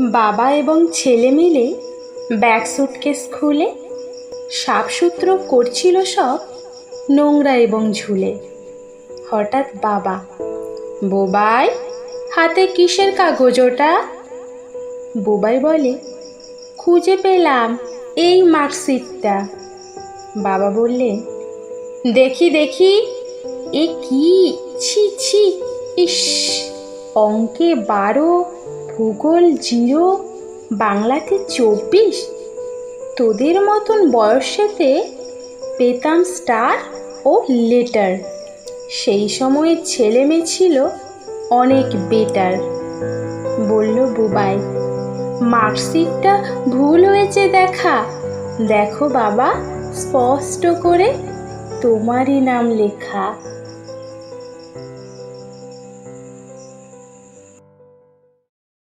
বাবা এবং ছেলে মিলে ব্যাগ সুটকেস খুলে সাপসূত্র করছিল সব নোংরা এবং ঝুলে। হঠাৎ বাবা, বোবাই, হাতে কিসের কাগজ ওটা? বোবাই বলে, খুঁজে পেলাম এই মার্কশিটটা। বাবা বললেন দেখি দেখি। এ কি? ছি ছি, ইস, অঙ্কে বারো। ভূগোল জিরো, বাংলাতে চব্বিশ। তোদের মতন বয়সেতে পেতাম স্টার ও লেটার। সেই সময়ের ছেলে মেয়ে ছিল অনেক বেটার। বলল বুবাই, মার্কশিটটা ভুল হয়েছে দেখা। দেখো বাবা, স্পষ্ট করে তোমারই নাম লেখা।